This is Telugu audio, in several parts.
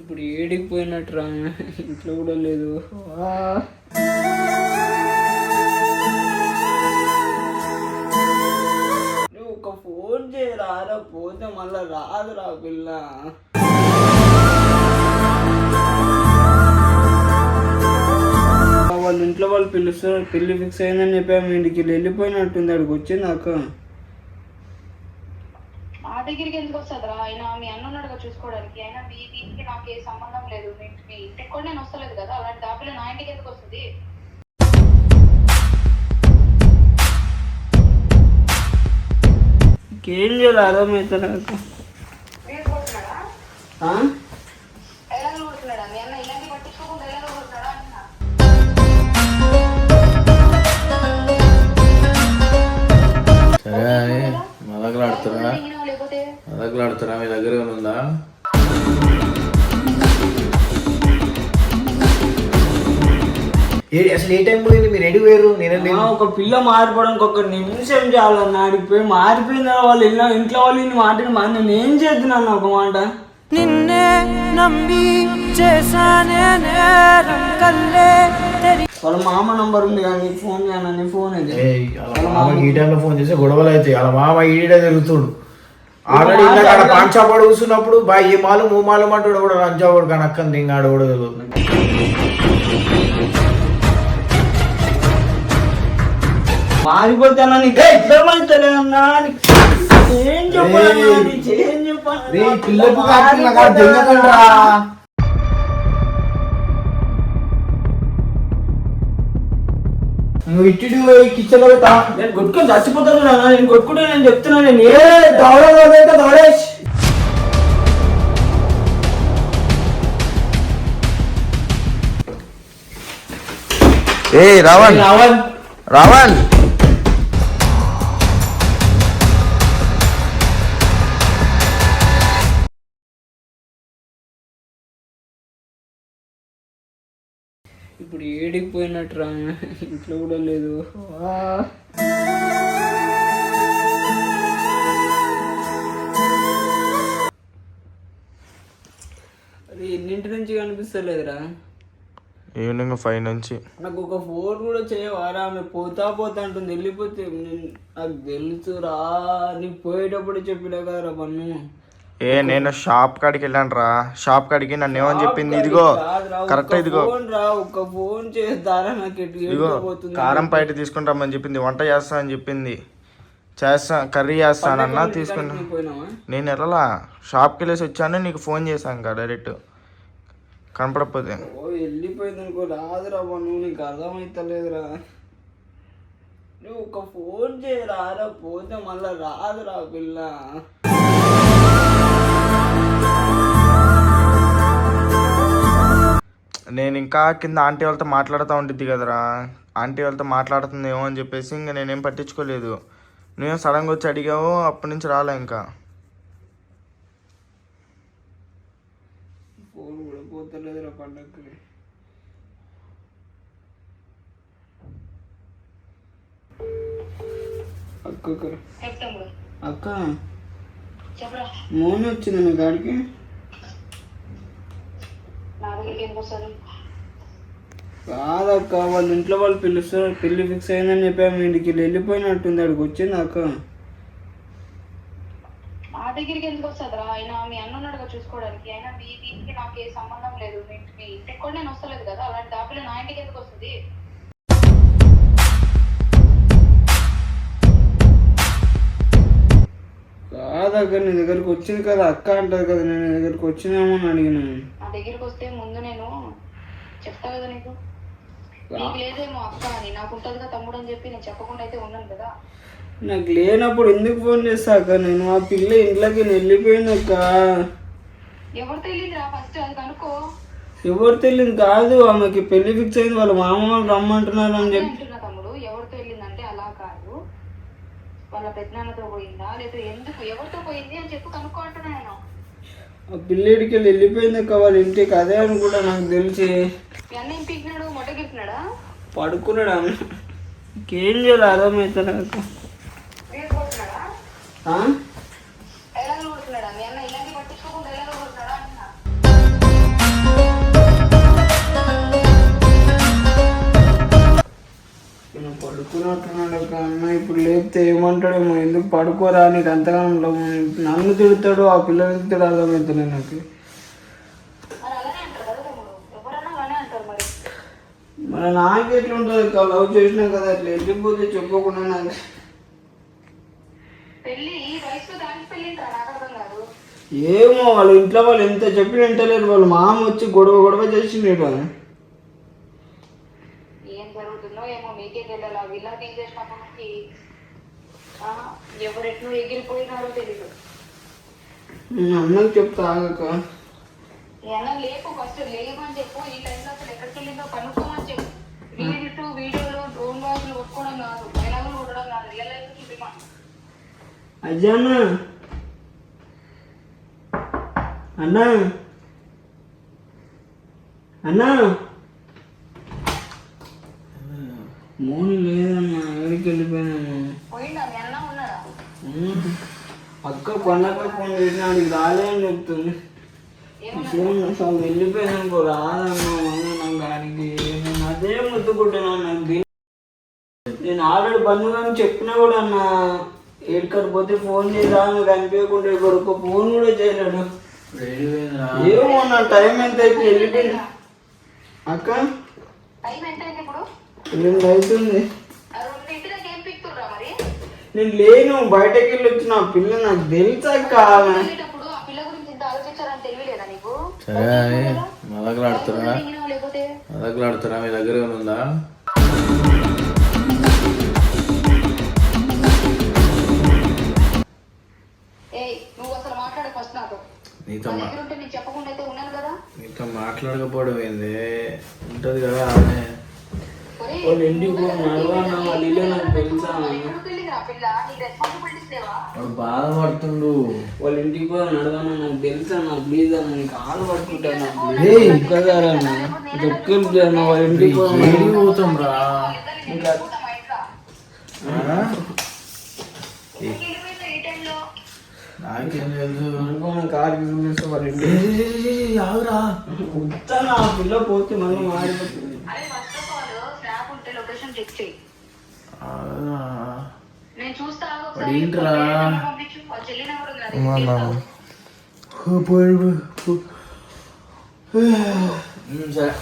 ఇప్పుడు ఏడికి పోయినట్టు రా ఇంట్లో కూడా లేదు. నువ్వు ఒక ఫోన్ చేయరారా పోతే మళ్ళా రాదురా పిల్ల వాళ్ళ ఇంట్లో వాళ్ళు పిలుస్తారు పెళ్ళి ఫిక్స్ అయిందని చెప్పి ఆమె ఇంటికి వెళ్ళి వెళ్ళిపోయినట్టుంది అక్కడికి వచ్చింది మా దగ్గరికి ఎందుకు వస్తుందిరా? ఆయన మీ అన్న ఉన్నాడుగా చూసుకోవడానికి. అయినా మీ దీనికి నాకు ఏ సంబంధం లేదు. మీ మీ ఇంటికి కూడా నేను వస్తలేదు కదా. అలాంటి దాపిలో నా ఇంటికి ఎందుకు వస్తుంది? ఇంకేం చేయాలి అర్థమైతే నాకు. అసలు ఏ టైం పోయింది? మీరు ఎడి వేరు నేను ఒక పిల్ల మారిపోవడానికి ఒక నిమిషం చాలన్న ఆడిపోయి మారిపోయిన వాళ్ళ ఇల్లు ఇంట్లో వాళ్ళు ఇన్ని మాటలు మా నేను ఏం చేస్తున్నాను ఒక మాట? నిన్నే నమ్మి చేశానే నేరం కల్లే తెరి. వాళ్ళ మామ నంబర్ ఉంది కానీ ఫోన్ చేయను నీ ఫోన్ ఇది ఏయ్, వాళ్ళ ఈ టైంలో ఫోన్ చేస్తే గొడవలు అవుతాయి. వాళ్ళ మామ ఈడే తిరుగుతుడు. ఆల్రెడీ ఇందాక పాన్ కూర్చున్నప్పుడు బా ఏ మాలు మూ మాలు అంటాడు కూడా రంజావాడు కానీ అక్కని దింగాడు కూడా తెలియదు మారిపోతానా నీకు ఏం ఏం కాకుండా. నువ్వు ఇట్టి కిచెన్లో పెట్టా నేను కొట్టుకొని చచ్చిపోతాను నేను కొట్టుకుంటే నేను చెప్తున్నా నేను ఏ దౌడ దౌడేష్ ఏ రావణ్. రావాలి రావణ్. ఇప్పుడు ఏడికి పోయినట్టు రా ఇంట్లో కూడా లేదు. అది ఎన్నింటి నుంచి కనిపిస్తలేదురా? ఈవినింగ్ ఫైవ్ నుంచి. నాకు ఒక ఫోన్ కూడా చేయవారా ఆమె పోతా పోతా అంటుంది. వెళ్ళిపోతే నేను- నాకు తెలుసురా నీకు పోయేటప్పుడు చెప్పినా కదరా పన్ను. ఏ నేను షాప్ కాడికి వెళ్ళాను రా షాప్ కాడికి నన్ను ఏమని చెప్పింది? ఇదిగో కరెక్ట్ ఇదిగో. ఇదిగో కారం బయట తీసుకుంటామని చెప్పింది. వంట చేస్తా అని చెప్పింది. చేస్తా కర్రీ చేస్తానన్నా తీసుకున్నా. నేను వెళ్ళలా? షాప్కి వెళ్ళేసి వచ్చాను నీకు ఫోన్ చేశాను ఇంకా డైరెక్ట్. కనపడకపోతే. ఓ వెళ్ళిపోయింది అనుకో రాదురా పన్ను నీకు అర్థమైతలేదురా. నువ్వు ఒక ఫోన్ చేయరారా పోతే మళ్ళా రాదురా పిల్ల. నేను ఇంకా కింద ఆంటీ వాళ్ళతో మాట్లాడుతూ ఉంటుంది కదరా. ఆంటీ వాళ్ళతో మాట్లాడుతుందేమో అని చెప్పేసి ఇంకా నేనేం పట్టించుకోలేదు. నువ్వేం సడన్గా వచ్చి అడిగావు అప్పటి నుంచి రాలే ఇంకా. అక్క. మోని వచ్చింది నీ కాడికి నా దగ్గరికి ఎందుకు వస్తుంది కాదక్క వాళ్ళ ఇంట్లో వాళ్ళు పిలుస్తారు పెళ్ళి ఫిక్స్ అయిందని చెప్పి ఆమె ఇంటికి వెళ్ళి వెళ్ళిపోయినట్టుంది. అక్కడికి వచ్చింది అక్క. మా దగ్గరికి ఎందుకు వస్తుందిరా ఆయన మీ అన్న ఉన్నాడుగా చూసుకోవడానికి. అయినా మీ దీనికి నాకు ఏ సంబంధం లేదు. మీ మీ ఇంటికి కూడా నేను వస్తలేదు కదా. అలాంటి దాపిలో నా ఇంటికి ఎందుకు వస్తుంది? కాదక్క నీ దగ్గరికి వచ్చింది కదా అక్క అంటారు కదా నేను నీ దగ్గరికి వచ్చిందేమో అని అడిగినాను నా దగ్గరికి వస్తే ముందు నేను చెప్తా కదా నీకు. నీకు లేదేమో అక్క అని. నాకు ఉంటుందిగా తమ్ముడు అని చెప్పి నేను చెప్పకుండా అయితే ఉన్నాను కదా. నాకు లేనప్పుడు ఎందుకు ఫోన్ చేస్తా అక్క? నేను ఆ పిల్ల ఇంట్లోకి వెళ్ళిపోయింది అక్క. ఎవరు తెలియదురా ఫస్ట్ అది కనుక్కో. ఎవరు తెలియదు కాదు ఆమెకి పెళ్ళి ఫిక్స్ అయింది వాళ్ళ మామ వాళ్ళు రమ్మంటున్నారు అని చెప్పి అంటున్నా తమ్ముడు ఎవరితో వెళ్ళిందంటే అలా కాదు వాళ్ళ పెద్దనాన్నతో పోయిందా? లేదా ఎందుకు? ఎవరితో పోయింది అని చెప్పి కనుక్కో అంటున్నా నేను. ఆ పిల్లేడికి వెళ్ళి వెళ్ళిపోయింది అక్క వాళ్ళ ఇంటికి. అదే అని కూడా నాకు తెలిసి. మీ అన్న ఏం పీకినాడు? మొట్ట గిరిపినాడా పడుకున్నాడు ఆమె ఇంకేం చేయాలి అర్థమవుతుంది అక్క. పడుకున్నట్టున్నాడు ఒక అన్న ఇప్పుడు లేపితే ఏమంటాడేమో? ఎందుకు పడుకోరా నీకు అంతగానం లవ్ నన్ను తిడతాడు ఆ పిల్లని తిడతాడు అర్థమవుతుంది నాకు. మరి నాకు ఎట్లా ఉంటుంది అక్క లవ్ చేసినా కదా అట్లా వెళ్ళిపోతే చెప్పకుండా నాకు. ఏమో వాళ్ళ ఇంట్లో వాళ్ళు ఎంత చెప్పి వింటలేరు. వాళ్ళ మామ వచ్చి గొడవ గొడవ చేసిండు ఏం జరుగుతుందో ఏమో మీకే తెలియాలి వీళ్ళకి ఏం చేసినప్పటికి ఎవరెట్లు ఎగిరిపోయినారో తెలీదు. నేను అన్నకి చెప్తా ఆగక. ఈ అన్న లేపు ఫస్ట్ లేవని చెప్పు. ఈ టైంలో అసలు ఎక్కడికి వెళ్ళిందో కనుక్కోమని చెప్పు. వీడియో వీడియోలు డ్రోన్ వాయిస్లు కొట్టుకోవడం కాదు. డైలాగులు కొట్టడం కాదు. రియల్ లైఫ్ చూపిమా అజ్జా అన్న. అన్నా అన్నా మోని లేదన్నా ఎక్కడికి వెళ్ళిపోయినాను పోయిందా మీ అన్న ఉన్నాడా? ఉమ్. అక్క పండగ ఫోన్ చేసిన ఆడికి రాలే అని చెప్తుంది. ఏం అసలు వెళ్ళిపోయినాను రాదన్నా అన్న నాకు నేను అదే ముద్దుకుంటున్నాను నాకు దీని- నేను ఆల్రెడీ బంధువు అని చెప్పినా కూడా అన్న ఏడుకడ పోతే ఫోన్ చేయరా నాకు కనిపించకుండా కొడుకు ఫోన్ కూడా చేయలేడు. ఏమో నా టైం ఎంత అయితే వెళ్ళిపోయింది? అక్క? టైం ఎంత ఇప్పుడు? ఎనిమిది అవుతుంది. నేను లేను బయటకి వెళ్ళి వచ్చిన పిల్ల నాకు తెలుసక్క వెళ్ళేటప్పుడు ఆ పిల్ల గురించి ఇంత ఆలోచించాలని తెలియలేదా నీకు సరే అని మా దగ్గర మా దగ్గర మీ ఉందా నాతో నీతో మాట్లాడకపోవడం ఏంది? ఉంటది కదా ఆమె. వాళ్ళ ఇంటికి వాళ్ళ ఇల్లు నాకు తెలుసా? వాడు బాధపడుతుండు. వాళ్ళ ఇంటికి పో నడవన్నా నాకు తెలుసా? నా ప్లీజ్ అన్న నీకు కాలు పట్టుకుంటాను. ఒక్కసారి అన్న వాళ్ళ ఇంటికి పో ఏడికి పోతాం రా? టైంలో నాకేం తెలుసు. అనుకోని కారు చూపిస్తే వాళ్ళ ఇంటికి ఆగురా. పిల్ల పోతే మళ్ళీ మాడిపోతుంది అరే ఫస్ట్ ఆఫ్ ఆల్ స్నాప్ చేయి. నేను చూస్తా. ఏంట్రా? వాళ్ళ పో. ఉమ్, సరే.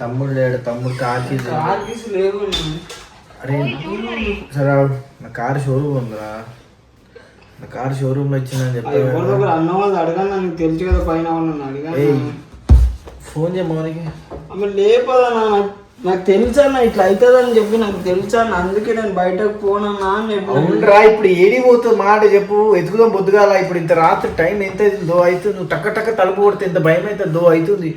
తమ్ముడు, లేడు. తమ్ముడు కాకి కారు తీసి లేవు అరే సరే. నా కారు షోరూమ్ ఉందిరా. నా కారు షోరూమ్లో వచ్చిందని ఎవరిదో చెప్పాను అన్న వాళ్ళు అడగాను నాకు తెలుసు కదా పైన వాళ్ళని అడిగాను ఏయ్ ఫోన్ చేయ మౌనికి. ఆమె లేపదన్నా నాకు నాకు తెలుసన్నా ఇట్లా అవుతుందని చెప్పి నాకు తెలుసన్నా అందుకే నేను బయటకు పోనన్నా అని చెప్పి అవునరా ఇప్పుడు ఏడి పోతుంది మాట చెప్పు ఎదుగుదాం బొద్దుగాల ఇప్పుడు ఇంత రాత్రి టైం ఎంత అవుతుంది దో అవుతుంది. నువ్వు టక్క టక్క తలుపు కొడితే ఎంత భయం అవుతుంది? దో అవుతుంది.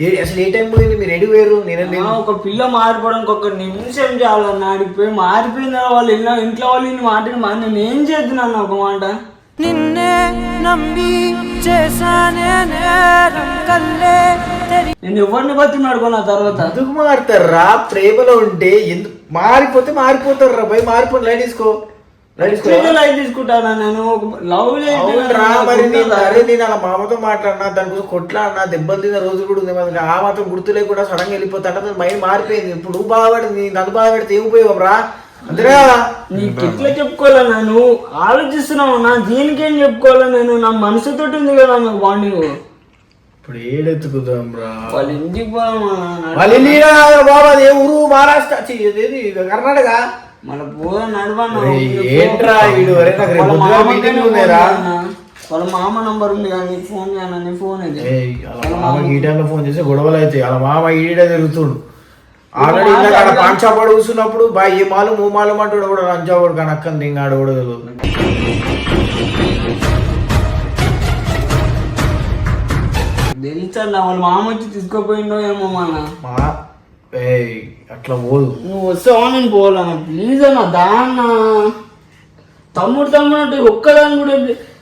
ఏ అసలు ఏ టైం పోయింది? మీరు ఎడి వేరు నేను ఆ, ఒక పిల్ల మారిపోవడానికి ఒక నిమిషం చాలన్న ఆడికి పోయి మారిపోయిన వాళ్ళు ఇళ్ళ ఇంట్లో వాళ్ళు ఇన్ని మాటలు మా నేను ఏం చేస్తున్నాను ఒక మాట? నిన్నే నమ్మి చేశానే నేరం కల్లే తెరి నేను ఎవరిని బతున్నాడు నా తర్వాత? ఎందుకు మారుతారా ప్రేమలో ఉంటే ఎందుకు మారిపోతే మారిపోతారు రా భయ్ మారిపోయి లైట్ తీసుకో. లైట్ తీసుకో. ఎట్లా లైట్ తీసుకుంటానా నేను? లవ్ అవునరా మరి నేను అరే నేను అలా మామతో మాట్లాడినా దాని కోసం కొట్లాడినా దెబ్బలు తిన్న రోజు కూడా ఉంది మరి ఆ మాత్రం గుర్తు లేకుండా సడన్గా వెళ్ళిపోతాడు మైండ్ మారిపోయింది. ఇప్పుడు నువ్వు బాధపడింది నన్ను బాధపడితే ఏం ఉపయోగం రా నీకు ఎట్లా చెప్పుకోవాలన్నా నువ్వు ఆలోచిస్తున్నావు నా దీనికేం చెప్పుకోవాలా నేను? నా మనసుతోటి ఉంది కదా నాకు బాండింగ్ ఇప్పుడు ఏడెత్తుకుదాం రా వాళ్ళ ఇంటికి బాబా? అది ఊరు? మహారాష్ట్ర? ఛీ, ఇదేది కర్ణాటక? మన పోదా నడవన్నా ఒరేయ్, ఏంట్రా వీడు? ఒరే, నాకు రేపు వాళ్ళ పొద్దున మామకే మీటింగ్ ఫోన్ ఉందిరా. చేయనా? వాళ్ళ మామ నంబర్ ఉంది కానీ ఫోన్ నీ ఫోన్ ఇది ఏయ్, వాళ్ళ మామకి ఈ టైంలో ఫోన్ చేస్తే గొడవలు అవుతాయి. వాళ్ళ మామ ఈడే తిరుగుతుడు. ఆల్రెడీ ఇందాక ఆడ పాన్ షాప్ వాడు కూర్చున్నప్పుడు బా ఏ మాలు మూ మాలు అంటాడు కూడా రంజావాడు కానీ అక్కని దింగాడు కూడా తెలియదు. తెలుసా వాళ్ళ మామ వచ్చి తీసుకోపోయిండో ఏమో మన. అట్లా పోదు. నువ్వు వస్తావా? నేను పోవాలన్నా ప్లీజ్ అన్న దాన్న. తమ్ముడు తమ్ముడు అంటే ఒక్కదాని కూడా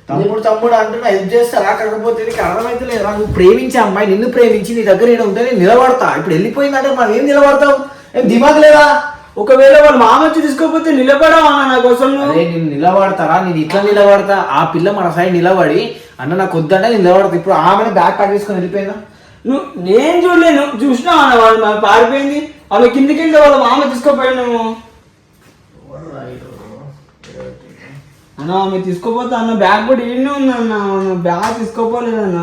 తమ్ముడు తమ్ముడు అంటున్నా ఇది చేస్తారా కాకపోతే నీకు అర్థమైతే లేదు. నువ్వు ప్రేమించే అమ్మాయి నిన్ను ప్రేమించి నీ దగ్గర నేను ఉంటే నేను నిలబడతా. ఇప్పుడు వెళ్ళిపోయిందంటే మనం ఏం నిలబడతావు ఏం దిమాగ్ లేదా? ఒకవేళ వాళ్ళ మామ వచ్చి తీసుకోపోతే నిలబడవా అన్న నా కోసం అరే నేను నిలబడతారా? నేను ఇట్లా నిలబడతా? ఆ పిల్ల మన సైడ్ నిలబడి అన్న నాకు వద్దంటే నేను నిలబడతా. ఇప్పుడు ఆమెను బ్యాగ్ ప్యాక్ చేసుకొని వెళ్ళిపోయిందా? నువ్వు నేను చూడలేను. చూసినావా అన్న వాళ్ళు? మరి పారిపోయింది. ఆమె కిందికి వెళ్తే వాళ్ళ మామ తీసుకోపోయాను అన్న ఆమె తీసుకోపోతే అన్న బ్యాగ్ కూడా ఈడనే ఉంది అన్న. ఆమె బ్యాగ్ తీసుకోపోలేదన్న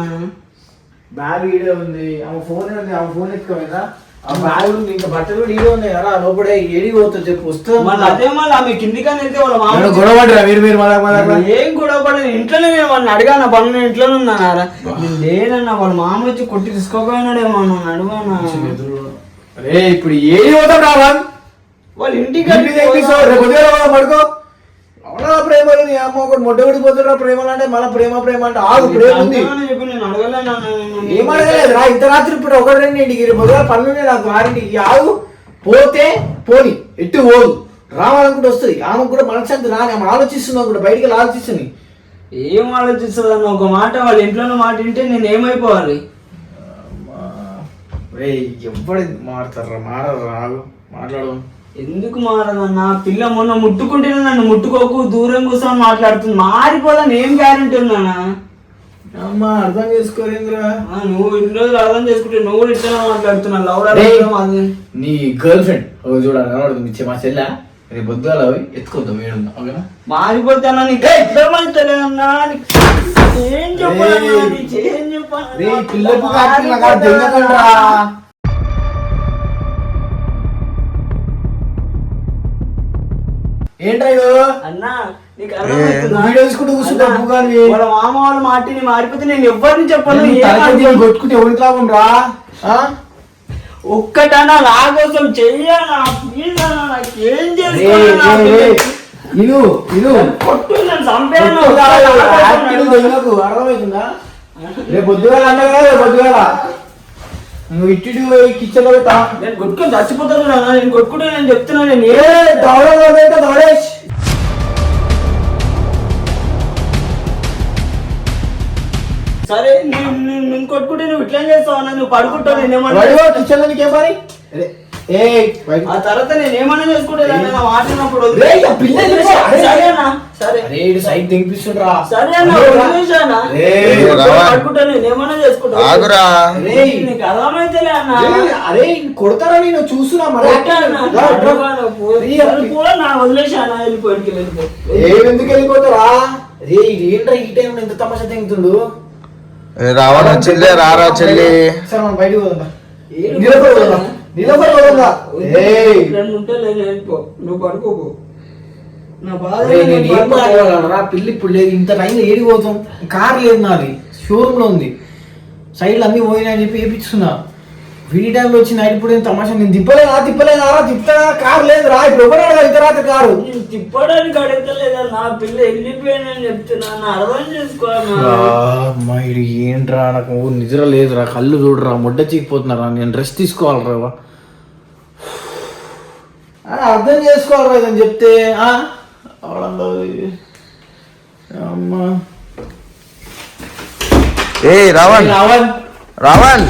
బ్యాగ్ ఈడే ఉంది. ఆమె ఫోన్ ఉంది. ఆమె ఫోన్ ఎత్తుకోలేదా? ఇంకా బట్టలు కూడా ఈడే ఉన్నాయి. కదా లోపల ఏడి పోతుంది చెప్పు వస్తుంది? మళ్ళీ అదే మళ్ళీ ఆమె కిందికని వెళ్తే వాళ్ళ మామ ఏమైనా గొడవ పడ్డరా? మీరు మీరు మళ్ళా మళ్ళా ఏం గొడవ పడలేదు ఇంట్లోనే నేను వాళ్ళని అడిగాను పనులు నేను ఇంట్లోనే ఉన్నానారా నేను లేదన్నా వాళ్ళ మామ వచ్చి కొట్టి తీసుకోపోయినాడేమో నన్ను అడిగానా. అరే ఇప్పుడు ఏడి పోతాం రావన్ వాళ్ళ ఇంటికి పడుకో. నీ అమ్మ ఒకటి మొట్ట పడిపోతున్నా ప్రేమలు అంటే మళ్ళీ ప్రేమ ప్రేమ అంటే ఆగు ప్రేమ ఉంది. ఏం అడగలేదు? రా ఇంత రాత్రి ఇప్పుడు ఒకటి రెండు ఇంటికి ఉదయం పనులు నాకు వారింటికి ఆగు. పోతే పోని ఎట్టు పోదు. రావాలనుకుంటే వస్తుంది. ఆమె కూడా మనశ్శాంతి రాని ఆమె ఆలోచిస్తున్నాం కూడా బయటికి వెళ్ళి ఆలోచిస్తుంది. ఏం ఆలోచిస్తుంది అన్న ఒక మాట వాళ్ళ ఇంట్లోనే మాట వింటే నేను ఏమైపోవాలి? రే ఎవడు మాడతారా మాడరు రాగు మాట్లాడు. ఎందుకు మారదన్న? పిల్ల మొన్న ముట్టుకుంటేనే నన్ను ముట్టుకోకు దూరం కూర్చొని మాట్లాడుతుంది. మారిపోదని ఏం గ్యారెంటీ ఉందన్నా అమ్మ అర్థం చేసుకోరేంద్రా ఆ, నువ్వు ఇన్ని రోజులు అర్థం చేసుకుంటే నువ్వు కూడా ఇట్లా మాట్లాడుతున్నావు లవ్ నీ గర్ల్ ఫ్రెండ్ చూడాలి కనబడుతుంది మా చెల్లె. రేపు పొద్దుగాల పోయి ఎత్తుకొద్దాం ఏడుందా ఓకేనా? మారిపోతానా నీకు ఏం ఏం చెప్పాలన్నా? రే పిల్లకు కాకిన కాదు దెంగకండ్రా ఏంట్రా ఇది? అన్నా నీకు అర్థమవుతుందా? కూర్చుంటా. వాళ్ళ మామ వాళ్ళ మాటిని మారిపోతే నేను ఎవరిని చెప్పను? కొట్టుకుంటే ఎవరికి లాభం రా? ఒక్కటన్నా నా కోసం చెయ్యనా? ప్లీజ్ అన్నా నాకు ఏం రే. ఇను అర్థమవుతుందా? రేపు పొద్దుగాల అన్నా కదా పొద్దుగాల. నువ్వు ఇట్టి కిచెన్లో పెట్టా? నేను కొట్టుకొని చచ్చిపోతాను రా, నేను కొట్టుకుంటే నేను చెప్తున్నా నేను ఏ పెట్టా దౌడేష్ సరే నేను కొట్టుకుంటే నువ్వు ఇట్లా చేస్తావు నువ్వు పడుకుంటావు నేను ఏమన్నా కిచెన్లో నీకేం పని? ఆ తర్వాత నేను ఏమన్నా చేసుకుంటే? మాట్లాడినప్పుడు? అరే, ఆగురా. నీకు అర్థమైతేలే అన్న. కొడతారా నేను? చూస్తున్నా వదిలేసానా వెళ్ళిపోయి ఎందుకు వెళ్ళిపోతారా? రే ఇది ఏంట్రా ఈ టైంలో ఎంత తమాషా తెంగుతుండు ఏ రావణ చెల్లి రారా చెల్లి. సరే మనం బయటికి పోదా రెండు ఉంటే వెళ్ళిపో నువ్వు పడుకోకు నా బాధ అరే నేను నేను ఏం పడుకో. మాట్లాడాలరా? పిల్లి ఇప్పుడు లేదు. ఇంత టైంలో ఏడికి పోతాం? కార్ లేదు నాది. షోరూమ్లో ఉంది. సైడ్లు అన్ని పోయినా అని చెప్పి వేపించుకున్నా వీడి టైంలో వచ్చి నైట్ ఇప్పుడు ఏం తమాషా? నేను తిప్పలేదా? తిప్పలేదా? రా తిప్పుతా కార్ లేదు రా ఇప్పుడు ఎవరు ఇంత రాత్రి కారు? నేను తిప్పడానికి అడగలేదా నా పిల్ల వెళ్ళిపోయానని చెప్తున్నా. నా అర్థం ఇది ఏంట్రా? నాకు నిద్ర లేదురా. కళ్ళు చూడరా ముడ్డ చీకిపోతున్నారా? నేను రెస్ట్ తీసుకోవాలరా అర్థం చేసుకోవాలరా ఇదని చెప్తే. అమ్మా. ఏ రావణ్. రావణ్. రావణ్.